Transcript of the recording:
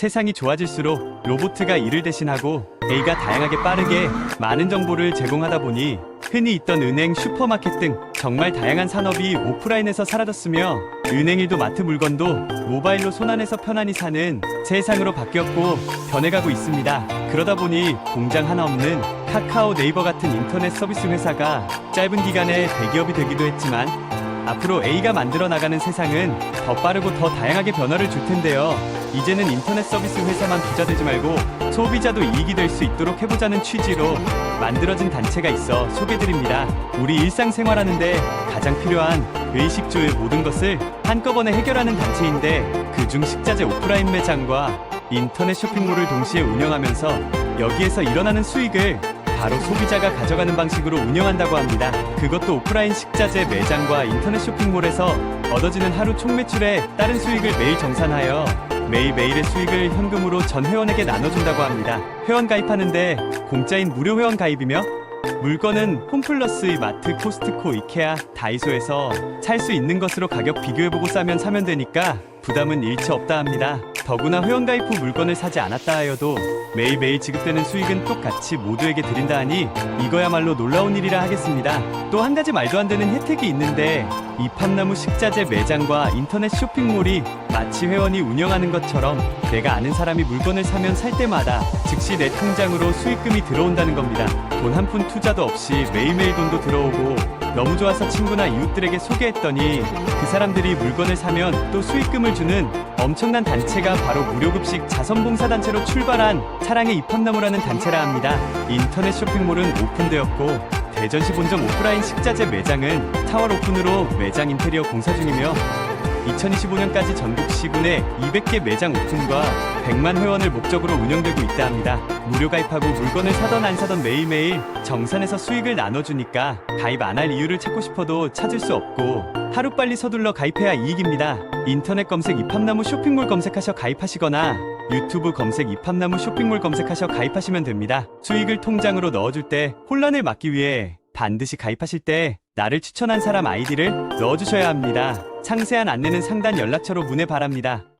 세상이 좋아질수록 로보트가 일을 대신하고 A가 다양하게 빠르게 많은 정보를 제공하다 보니 흔히 있던 은행, 슈퍼마켓 등 정말 다양한 산업이 오프라인에서 사라졌으며 은행 일도 마트 물건도 모바일로 손안에서 편안히 사는 세상으로 바뀌었고 변해가고 있습니다. 그러다 보니 공장 하나 없는 카카오 네이버 같은 인터넷 서비스 회사가 짧은 기간에 대기업이 되기도 했지만 앞으로 A가 만들어 나가는 세상은 더 빠르고 더 다양하게 변화를 줄 텐데요. 이제는 인터넷 서비스 회사만 부자 되지 말고 소비자도 이익이 될 수 있도록 해보자는 취지로 만들어진 단체가 있어 소개드립니다. 우리 일상생활하는데 가장 필요한 의식주의 모든 것을 한꺼번에 해결하는 단체인데 그중 식자재 오프라인 매장과 인터넷 쇼핑몰을 동시에 운영하면서 여기에서 일어나는 수익을 바로 소비자가 가져가는 방식으로 운영한다고 합니다. 그것도 오프라인 식자재 매장과 인터넷 쇼핑몰에서 얻어지는 하루 총 매출에 따른 수익을 매일 정산하여 매일매일의 수익을 현금으로 전 회원에게 나눠준다고 합니다. 회원 가입하는데 공짜인 무료 회원 가입이며 물건은 홈플러스, 마트, 코스트코, 이케아, 다이소에서 살 수 있는 것으로 가격 비교해보고 싸면 사면 되니까 부담은 일체 없다 합니다. 더구나 회원가입 후 물건을 사지 않았다 하여도 매일매일 지급되는 수익은 똑같이 모두에게 드린다 하니 이거야말로 놀라운 일이라 하겠습니다. 또 한 가지 말도 안 되는 혜택이 있는데 이 팝나무 식자재 매장과 인터넷 쇼핑몰이 마치 회원이 운영하는 것처럼 내가 아는 사람이 물건을 사면 살 때마다 즉시 내 통장으로 수익금이 들어온다는 겁니다. 돈 한 푼 투자도 없이 매일매일 돈도 들어오고 너무 좋아서 친구나 이웃들에게 소개했더니 그 사람들이 물건을 사면 또 수익금을 주는 엄청난 단체가 바로 무료급식 자선봉사단체로 출발한 사랑의 입학나무라는 단체라 합니다. 인터넷 쇼핑몰은 오픈되었고 대전시 본점 오프라인 식자재 매장은 4월 오픈으로 매장 인테리어 공사 중이며 2025년까지 전국 시군에 200개 매장 오픈과 100만 회원을 목적으로 운영되고 있다 합니다. 무료 가입하고 물건을 사던 안 사던 매일매일 정산해서 수익을 나눠주니까 가입 안 할 이유를 찾고 싶어도 찾을 수 없고 하루빨리 서둘러 가입해야 이익입니다. 인터넷 검색 입합나무 쇼핑몰 검색하셔 가입하시거나 유튜브 검색 입합나무 쇼핑몰 검색하셔 가입하시면 됩니다. 수익을 통장으로 넣어줄 때 혼란을 막기 위해 반드시 가입하실 때 나를 추천한 사람 아이디를 넣어주셔야 합니다. 상세한 안내는 상단 연락처로 문의 바랍니다.